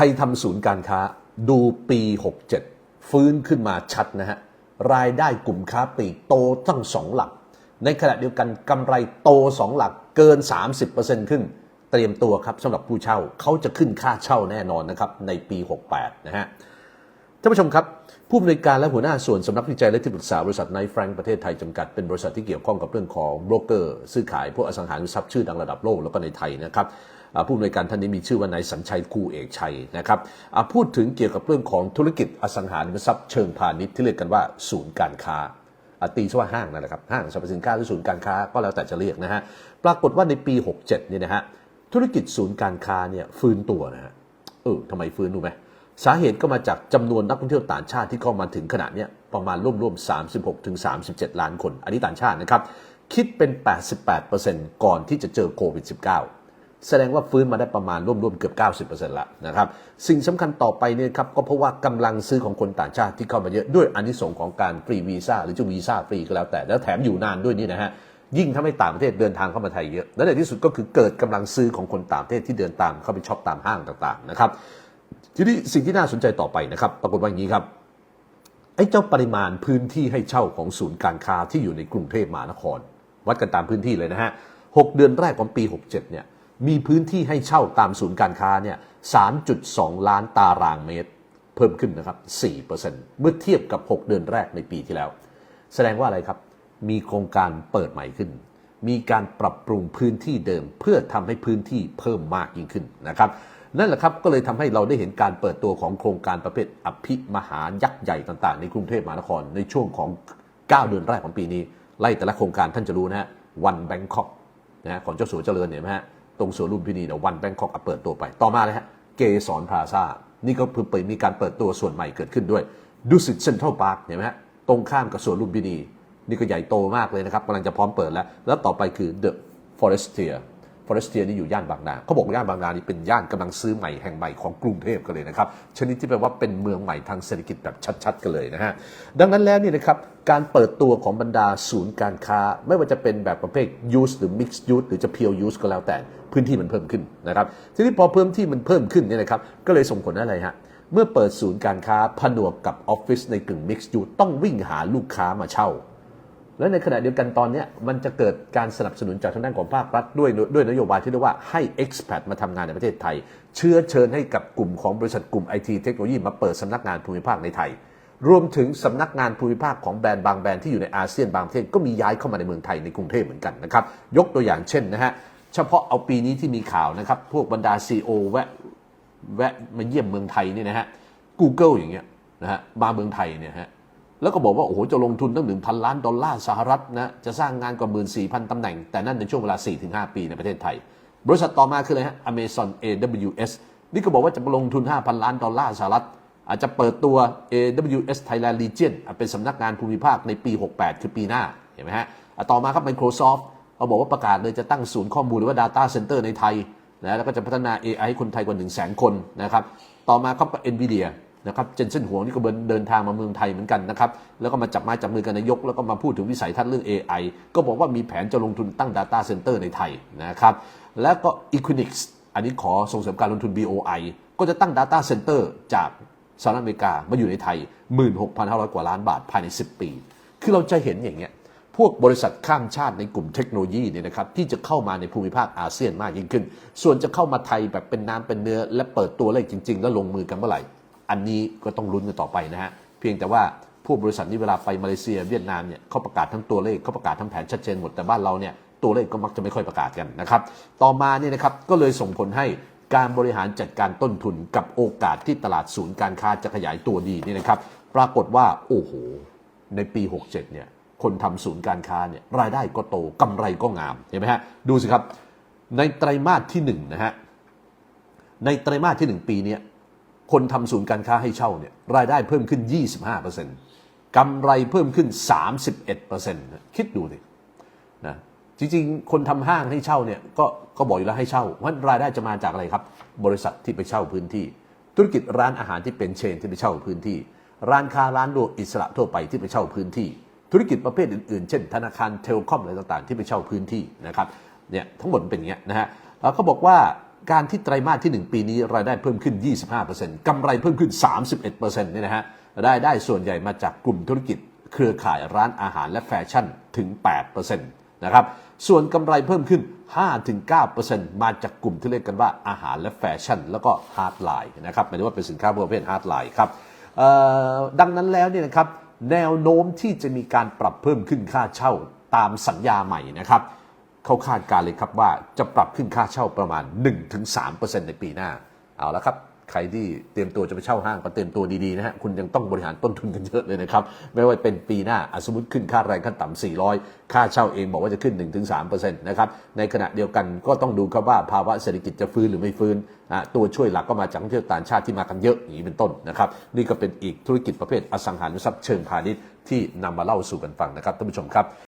รทำศูนย์การค้าดูปี 67 ฟื้นขึ้นมาชัดนะฮะ รายได้กลุ่มค้าปลีกโตตั้งสองหลัก ในขณะเดียวกันกำไรโตสองหลักเกิน 30%ขึ้น เตรียมตัวครับสำหรับผู้เช่าเขาจะขึ้นค่าเช่าแน่นอนนะครับในปี 68 นะฮะท่านผู้ชมครับ ผู้อำนวยการและหัวหน้าส่วนสำนักวิจัยและที่ปรึกษาบริษัทไนท์แฟรงก์ประเทศไทยจำกัดเป็นบริษัทที่เกี่ยวข้องกับเรื่องของโบรกเกอร์ ซื้อขายพวกอสังหาริมทรัพย์ชื่อดังระดับโลกแล้วก็ในไทยนะครับ ผู้อำนวยการท่านนี้มีชื่อว่านายสัญชัยคูเอกชัยนะครับพูดถึงเกี่ยวกับเรื่องของธุรกิจอสังหาริมทรัพย์เชิงพาณิชย์ที่เรียกกันว่าศูนย์การค้าตีซะว่าห้างนั่นแหละครับห้างสรรพสินค้าหรือศูนย์การค้าก็แล้วแต่จะเรียกนะฮะปรากฏว่าในปี 67เนี่ยนะฮะธุรกิจศูนย์การค้าเนี่ยฟื้นตัวนะฮะเออทำไมฟื้นรู้ไหมสาเหตุก็มาจากจำนวนนักท่องเที่ยวต่างชาติที่เข้ามาถึงขณะเนี้ยประมาณร่วมๆ36ถึง37 ล้านคน อันนี้ต่างชาตินะครับ คิดเป็น 88%ก่อนที่จะเจอโควิด -19 แสดงว่าฟื้นมาได้ประมาณร่วมๆเกือบ 90%ละนะครับ สิ่งสำคัญต่อไปเนี่ยครับก็เพราะว่ากำลังซื้อของคนต่างชาติที่เข้ามาเยอะด้วยอานิสงส์ของการฟรีวีซ่าหรือจะวีซ่าฟรีก็แล้วแต่ แล้วแถมอยู่นานด้วยนี่นะฮะยิ่งทำให้ต่างประเทศเดินทางเข้ามาไทยเยอะ และในที่สุดก็คือเกิดกำลังซื้อของคนต่างประเทศที่เดินตามเข้าไปช็อปตามห้างต่างๆนะครับทีนี้สิ่งที่น่าสนใจต่อไปนะครับปรากฏว่าอย่างนี้ครับไอ้เจ้าปริมาณพื้นที่ให้เช่าของศูนย์การค้าที่อยู่ในกรุงเทพมหานคร วัดกันตามพื้นที่เลยนะฮะหเดือนแรกของปี 67เนี่ย มีพื้นที่ให้เช่าตามศูนย์การค้าเนี่ย 3.2 ล้านตารางเมตร เพิ่มขึ้นนะครับ 4%เมื่อเทียบกับ 6 เดือนแรกในปีที่แล้ว แสดงว่าอะไรครับ มีโครงการเปิดใหม่ขึ้น มีการปรับปรุงพื้นที่เดิม เพื่อทำให้พื้นที่เพิ่มมากยิ่งขึ้นนะครับนั่นแหละครับ ก็เลยทำให้เราได้เห็นการเปิดตัวของโครงการประเภทอภิมหายักษ์ใหญ่ต่างๆ ในกรุงเทพมหานครในช่วงของ 9 เดือนแรกของปีนี้ ไล่แต่ละโครงการท่านจะรู้นะฮะวันแบงคอกนะฮะของเจ้าสัวเจริญเนี่ยนะฮะ ตรงสวนลุมพินีเนี่ยวันแบงคอกเปิดตัวไป ต่อมาเลยฮะเกสรพลาซ่านี่ก็เพิ่งเปิดมีการเปิดตัวส่วนใหม่เกิดขึ้นด้วยดุสิตเซ็นทรัลพาร์คเห็นไหมฮะตรงข้ามกับสวนลุมพินี นี่ก็ใหญ่โตมากเลยนะครับกำลังจะพร้อมเปิดแล้ว แล้วต่อไปคือเดอะฟอเรสเทีย The Forestier Forestier นี่อยู่ย่านบางนาเขาบอกว่าย่านบางนานี่เป็นย่านกำลังซื้อใหม่แห่งใหม่ของกรุงเทพกันเลยนะครับชนิดที่แปลว่าเป็นเมืองใหม่ทางเศรษฐกิจแบบชัดๆกันเลยนะฮะดังนั้นแล้วนี่นะครับการเปิดตัวของบรรดาศูนย์การค้า ไม่ว่าจะเป็นแบบประเภท use หรือ mixed use หรือจะ pure use ก็แล้วแต่พื้นที่มันเพิ่มขึ้นนะครับทีนี้พอเพิ่มที่มันเพิ่มขึ้นเนี่ยนะครับก็เลยส่งผลอะไรฮะเมื่อเปิดศูนย์การค้าผนวกกับออฟฟิศในกึ่ง mixed use ต้องวิ่งหาลูกค้ามาเช่า และในขณะเดียวกันตอนนี้มันจะเกิดการสนับสนุนจากทางด้านของภาครัฐด้วยด้วยนโยบายที่เรียกว่าให้ expat มาทำงานในประเทศไทย เชื้อเชิญให้กับกลุ่มของบริษัทกลุ่มไอทีเทคโนโลยีมาเปิดสำนักงานภูมิภาคในไทย รวมถึงสำนักงานภูมิภาคของแบรนด์บางแบรนด์ที่อยู่ในอาเซียนบางประเทศก็มีย้ายเข้ามาในเมืองไทยในกรุงเทพเหมือนกันนะครับยกตัวอย่างเช่นนะฮะเฉพาะเอาปีนี้ที่มีข่าวนะครับพวกบรรดา CEO แวะแวะมาเยี่ยมเมืองไทยนี่นะฮะ Google อย่างเงี้ยนะฮะมาเมืองไทยเนี่ยฮะ แล้วก็บอกว่าโอ้โหจะลงทุนตั้ง1,000ล้านดอลลาร์สหรัฐนะจะสร้างงานกว่า14,000ตำแหน่ง แต่นั่นในช่วงเวลา 4-5 ปีในประเทศไทย บริษัทต่อมาคืออะไรฮะ Amazon AWS นี่ก็บอกว่าจะลงทุน 5,000 ล้านดอลลาร์สหรัฐ อาจจะเปิดตัว AWS Thailand Region อะเป็นสำนักงานภูมิภาคในปี 68 คือปีหน้าเห็นไหมฮะต่อมาครับ Microsoft เขาบอกว่าประกาศเลยจะตั้งศูนย์ข้อมูลหรือว่า Data Center ในไทยนะแล้วก็จะพัฒนา AI ให้คนไทยกว่า 1 0 0 0 0 0 คนนะครับต่อมาครับก็ NVIDIA นะครับเจนเซนหัวนี่ก็เดินทางมาเมืองไทยเหมือนกันนะครับแล้วก็มาจับไม้จับมือกันนายก แล้วก็มาพูดถึงวิสัยทัศน์เรื่อง AI ก็บอกว่ามีแผนจะลงทุนตั้ง Data Center ในไทยนะครับแล้วก็ Equinix อันนี้ขอส่งเสริมการลงทุน BOI ก็จะตั้ง Data Center จากสหรัฐอเมริกามาอยู่ในไทย 16,500 กว่าล้านบาทภายใน 10 ปี คือเราจะเห็นอย่างเงี้ยพวกบริษัทข้ามชาติในกลุ่มเทคโนโลยีเนี่ยนะครับที่จะเข้ามาในภูมิภาคอาเซียนมากยิ่งขึ้น ส่วนจะเข้ามาไทยแบบเป็นน้ำเป็นเนื้อ และเปิดตัวเลขจริง ๆ แล้วลงมือกันเมื่อไหร่ อันนี้ก็ต้องลุ้นกันต่อไปนะฮะเพียงแต่ว่าพวกบริษัทนี้เวลาไปมาเลเซียเวียดนามเนี่ยเขาประกาศทั้งตัวเลขเขาประกาศทั้งแผนชัดเจนหมดแต่บ้านเราเนี่ยตัวเลขก็มักจะไม่ค่อยประกาศกันนะครับ ต่อมาเนี่ยนะครับก็เลยส่งผลให้การบริหารจัดการต้นทุนกับโอกาสที่ตลาดศูนย์การค้าจะขยายตัวดีนี่นะครับ ปรากฏว่าโอ้โห ในปี 67เนี่ยคนทำศูนย์การค้าเนี่ยรายได้ก็โตกำไรก็งามเห็นไหมฮะดูสิครับ ในไตรมาสที่1นะฮะในไตรมาสที่ 1 ปีเนี้ย คนทำศูนย์การค้าให้เช่าเนี่ยรายได้เพิ่มขึ้น 25%กำไรเพิ่มขึ้น 31%นะคิดดูดินะจริงๆ คนทำห้างให้เช่าเนี่ยก็ก็บอกอยู่แล้วให้เช่าเพรารายได้จะมาจากอะไรครับ บริษัทที่ไปเช่าพื้นที่ ธุรกิจร้านอาหารที่เป็นเชนที่ไปเช่าพื้นที่ ร้านค้าร้านรวงอิสระทั่วไปที่ไปเช่าพื้นที่ ธุรกิจประเภทอื่นๆ เช่น ธนาคารเทลคอมอะไรต่างๆ ที่ไปเช่าพื้นที่นะครับเนี่ยทั้งหมดเป็นอย่างเงี้ยนะฮะแล้วเขาบอกว่า การที่ไตรมาสที่ 1 ปีนี้รายได้เพิ่มขึ้น 25%กำไรเพิ่มขึ้น 31%เนี่ยนะฮะรายได้ส่วนใหญ่มาจากกลุ่มธุรกิจ เครือข่ายร้านอาหารและแฟชั่นถึง 8%นะครับ ส่วนกำไรเพิ่มขึ้น 5-9%มาจากกลุ่มที่เรียกกันว่าอาหารและแฟชั่น แล้วก็ฮาร์ดไลน์นะครับหมายถึงว่าเป็นสินค้าประเภทฮาร์ดไลน์ครับเอ่อดังนั้นแล้วเนี่ยนะครับแนวโน้มที่จะมีการปรับเพิ่มขึ้นค่าเช่าตามสัญญาใหม่นะครับ เขาคาดการเลยครับว่าจะปรับขึ้นค่าเช่าประมาณ 1-3%ในปีหน้า เอาละครับ ใครที่เตรียมตัวจะไปเช่าห้างก็เตรียมตัวดีๆนะฮะ คุณยังต้องบริหารต้นทุนกันเยอะเลยนะครับ ไม่ว่าเป็นปีหน้าสมมติขึ้นค่าแรงขั้นต่ำ400 ค่าเช่าเองบอกว่าจะขึ้น 1-3%นะครับ ในขณะเดียวกันก็ต้องดูครับว่าภาวะเศรษฐกิจจะฟื้นหรือไม่ฟื้นอะตัวช่วยหลักก็มาจากท่องเที่ยวต่างชาติที่มากันเยอะอย่างนี้เป็นต้นนะครับ นี่ก็เป็นอีกธุรกิจประเภทอสังหาริมทรัพย์เชิงพาณิชย์ที่นำมาเล่าสู่กันฟังนะครับท่านผู้ชมครับ